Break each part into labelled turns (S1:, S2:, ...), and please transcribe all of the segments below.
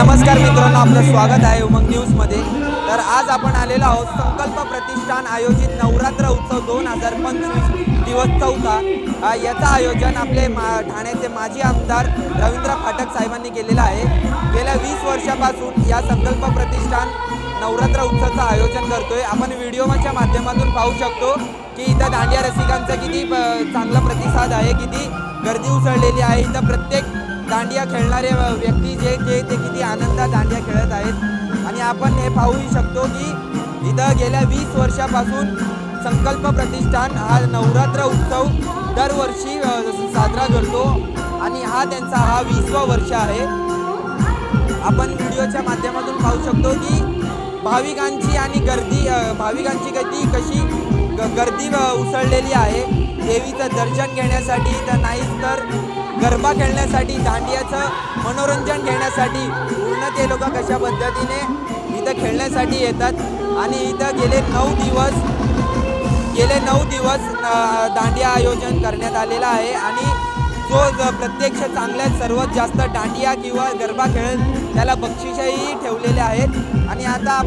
S1: नमस्कार मित्रांनो आपलं स्वागत आहे उमंग न्यूजमध्ये. तर आज आपण आलेलो आहोत संकल्प प्रतिष्ठान आयोजित नवरात्र उत्सव दोन हजार पंचवीस दिवस चौथा. याचं आयोजन आपले मा ठाण्याचे माजी आमदार रवींद्र फाटक साहेबांनी केलेलं आहे. गेल्या वीस वर्षापासून या संकल्प प्रतिष्ठान नवरात्र उत्सवाचं आयोजन करतोय. आपण व्हिडिओच्या माध्यमातून पाहू शकतो की इथं दांडिया रसिकांचा किती चांगला प्रतिसाद आहे किती गर्दी उसळलेली आहे. इथं प्रत्येक दांडिया खेळणारे व्यक्ती जे जे ते किती आनंदात दांडिया खेळत आहेत. आणि आपण हे पाहूही शकतो की इथं गेल्या वीस वर्षापासून संकल्प प्रतिष्ठान हा नवरात्र उत्सव दरवर्षी साजरा करतो. आणि हा त्यांचा हा वीसवा वर्ष आहे. आपण व्हिडिओच्या माध्यमातून पाहू शकतो की भाविकांची आणि गर्दी भाविकांची गर्दी कशी ग- गर्दी उसळलेली आहे. देवीचं दर्शन घेण्यासाठी तर नाहीच तर गरबा खेळण्यासाठी दांडियाचं मनोरंजन घेण्यासाठी पूर्ण ते लोक कशा पद्धतीने इथं खेळण्यासाठी येतात. आणि इथं गेले नऊ दिवस गेले नऊ दिवस दांडिया आयोजन करण्यात आलेलं आहे. आणि जो प्रत्यक्ष चांगल्यात सर्वात जास्त दांडिया किंवा गरबा खेळेल त्याला बक्षिसही ठेवलेले आहेत. आणि आता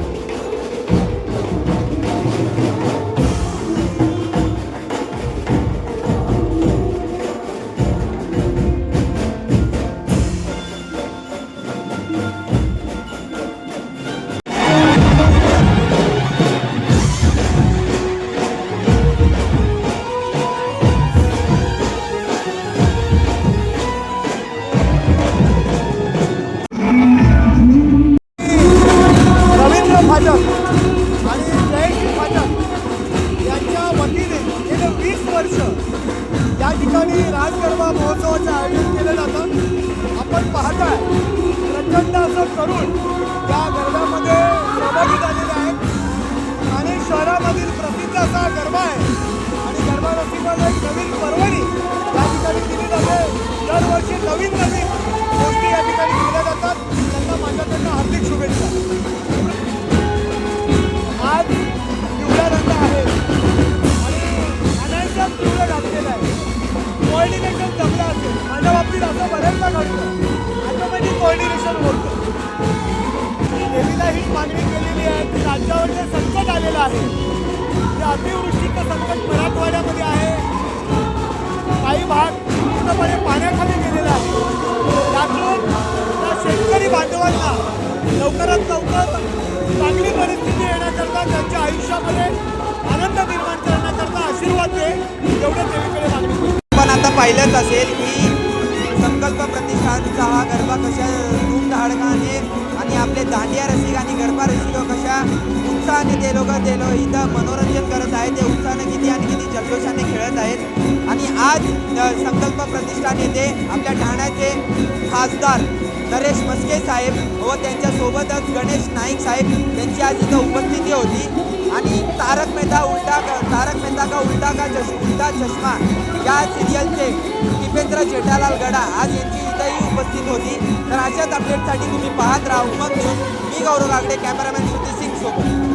S2: रवींद्र आणि जयेश फाटक यांच्या वतीने गेले वीस वर्ष या ठिकाणी राजगरबा महोत्सवाचं आयोजन केलं जातं. आपण पाहताय प्रचंड असं करून या गरब्यामध्ये सहभागी झालेले आहेत. आणि शहरामधील प्रसिद्ध असा गरबा आहे. आणि गरबा रसिकाला एक नवीन पर्वणी या ठिकाणी दिली जाते. दरवर्षी नवीन कोऑर्डिनेशन देवीला ही मागणी केलेली आहे. की राज्यावर जे संकट आलेलं आहे ते अतिवृष्टीचं संकट मराठवाड्यामध्ये आहे. काही भाग पूर्णपणे पाण्याखाली गेलेला आहे. त्यातून त्या शेतकरी बांधवांना लवकरात लवकर चांगली परिस्थिती येण्याकरता त्यांच्या आयुष्यामध्ये आनंद निर्माण करण्याकरता आशीर्वाद दे एवढं देवीकडे मागणी
S1: पण आता पाहिलंच असेल की संकल्प प्रतिष्ठानचा हा गरबा कशा धूमधडाकाने आणि आपले दांडिया रसिक आणि गरबा रसिक कशा उत्साहाने ते लोक ते लोक इथं मनोरंजन करत आहेत ते उत्साहाने किती आणि किती जल्लोषाने खेळत आहेत. आणि आज संकल्प प्रतिष्ठान येथे आपल्या ठाण्याचे खासदार नरेश मस्के साहेब व त्यांच्यासोबतच गणेश नाईक साहेब यांची आज इथं उपस्थिती होती. आणि तारक मेहता उलटा तारक मेहता का उलटा का चश उलटा चष्मा? या सिरियलचे टिपेंद्र जेठालाल गडा आज यांची इथंही उपस्थित होती. तर अशाच अपडेटसाठी तुम्ही पाहत राहा. उमंग न्यूज. मी गौरव आगडे कॅमेरामॅन श्रुती सिंग सोबत.